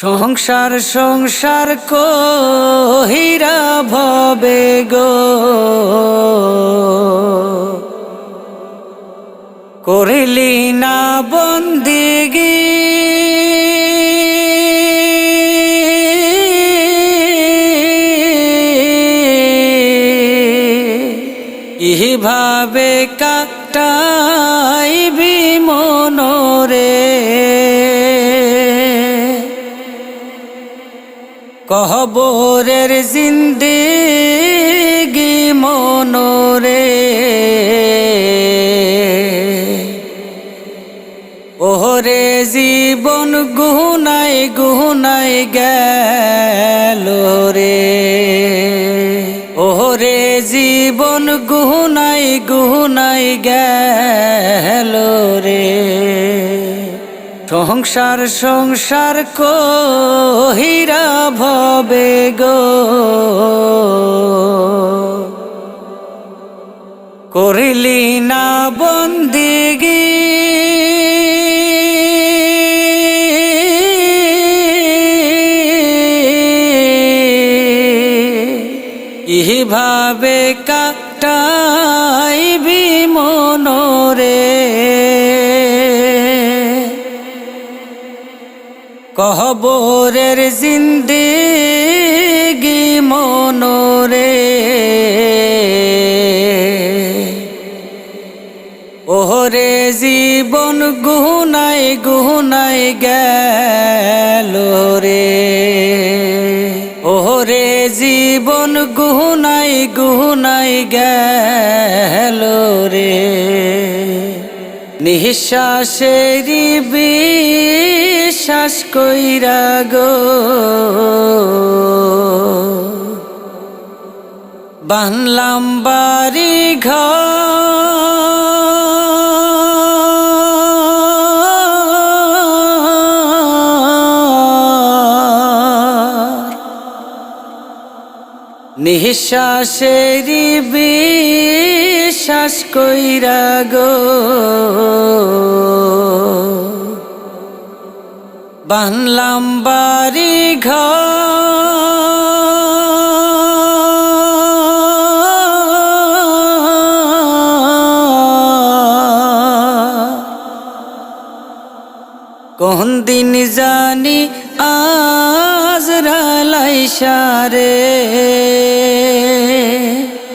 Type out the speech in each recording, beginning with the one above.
সংসার সংসার কহিরা ভবে গো। করিলি না বন্দিগি। ইভাবে কাটাইবি কহবরের জিন্দেগি মনরে। ওহরে জীবন গুনাই গুনাই গেল রে ওহরে জীবন গুনাই গুনাই গেল সংসার সংসার কহিরা ভবে গো। করিলি না বন্দিগি। ইভাবে কাটাইবি মনরে। কহবরের জিন্দেগি মনরে। ওহরে জীবন গুনাই গুনাই গেল রে ওহরে জীবন গুনাই গুনাই গেল রে নিঃশ্বাসেরি বিশ্বাস কইরা গো। বানলাম বাড়ি ঘর নিঃশ্বাসেরি বিশ্বাস কইরা গো। বানলাম বাড়ি ঘর কোন দিন জানি আজ রালাই সারে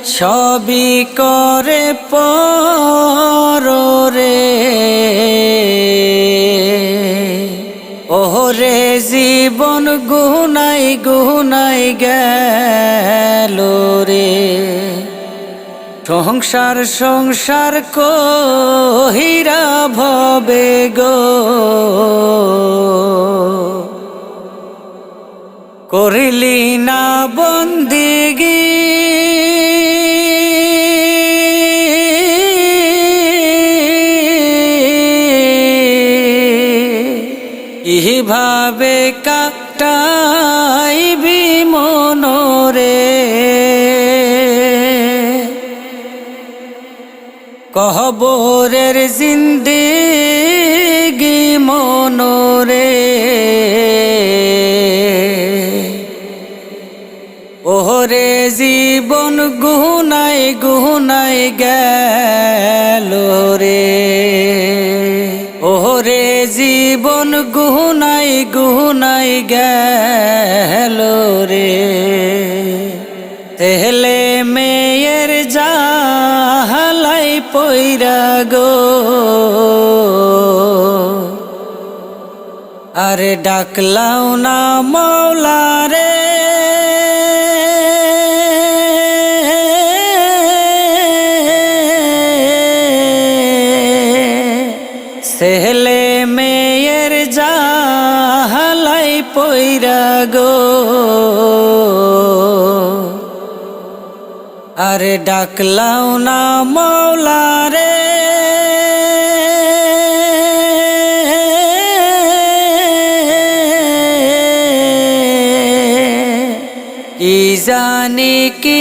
সবই করে পরে ওহরে জীবন গুনাই গুনাই গেল রে। সংসার সংসার কহিরা ভবে গো। করিলি না বন্দিগি। ইভাবে কাটাইবি মনরে। কহবরের জিন্দেগি মনরে। ওহরে জীবন গুনাই গুনাই গেল রে। ওহরে জীবন গুনাই গুনাই গেল রে। তেহলে মেয়ের জাহালাই পইরা গো। আরে ডাকলাও না মৌলা রে সেহলে মেয়ের জাহালাই পইরা গো। আরে ডাকলাও না মৌলা রে কি জানি কি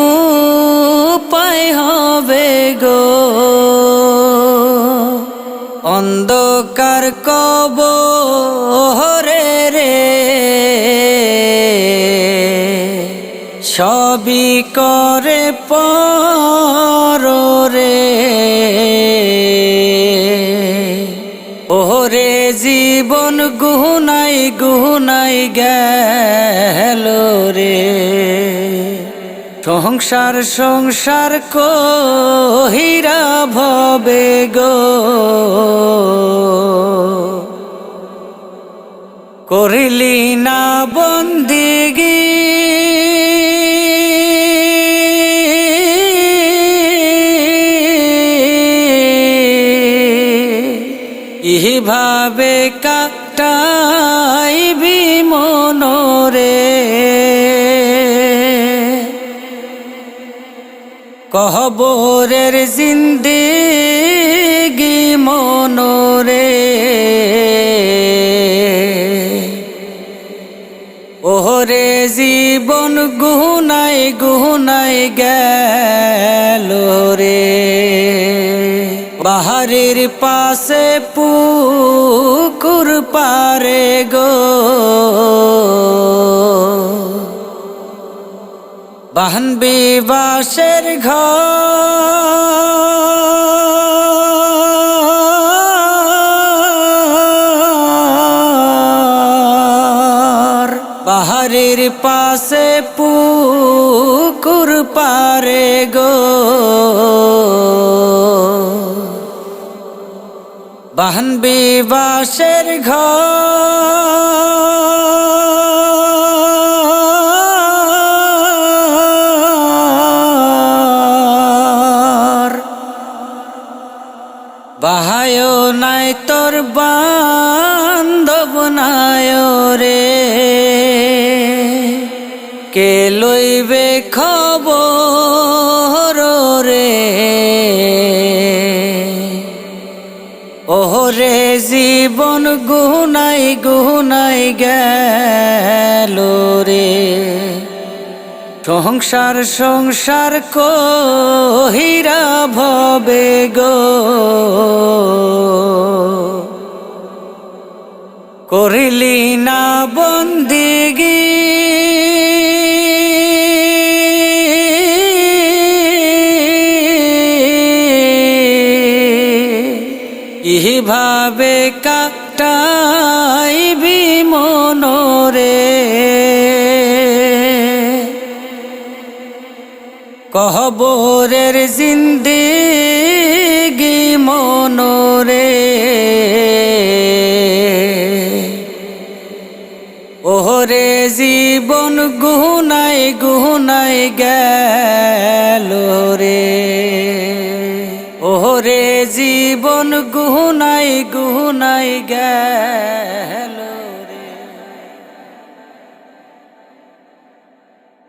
উপায় হবে গো? অন্ধকার কব হরে রে। সবি করে পে রে। ওরে জীবন গুহনাই গুহনাই গেল রে। সংসার সংসার কহিরা ভবে গো। করিলি না বন্দিগি। ইভাবে কাটাইবি মনরে। কহবরের জিন্দেগি মনরে। ওহরে জীবন গুহুনাই গুহুনাই গেল রে। বাহারের পাশে পুকুর পারে গো। বাহনবি বাসের ঘর। বাহারের পাশে পুকুর পারে গো। বাহনবি বাসের ঘর। কে লইবে খবর রে? ওহরে জীবন গুনাই গুনাই গেল রে। সংসার সংসার কহিরা ভবে গো। করিলি না বন্দিগি ইভাবে কাটাইবি মনরে কহবরের জিন্দেগি মনরে। ওহরে জীবন গুহুনাই গুহুনাই গেল। জীবন গুহনাই গুহনাই গেল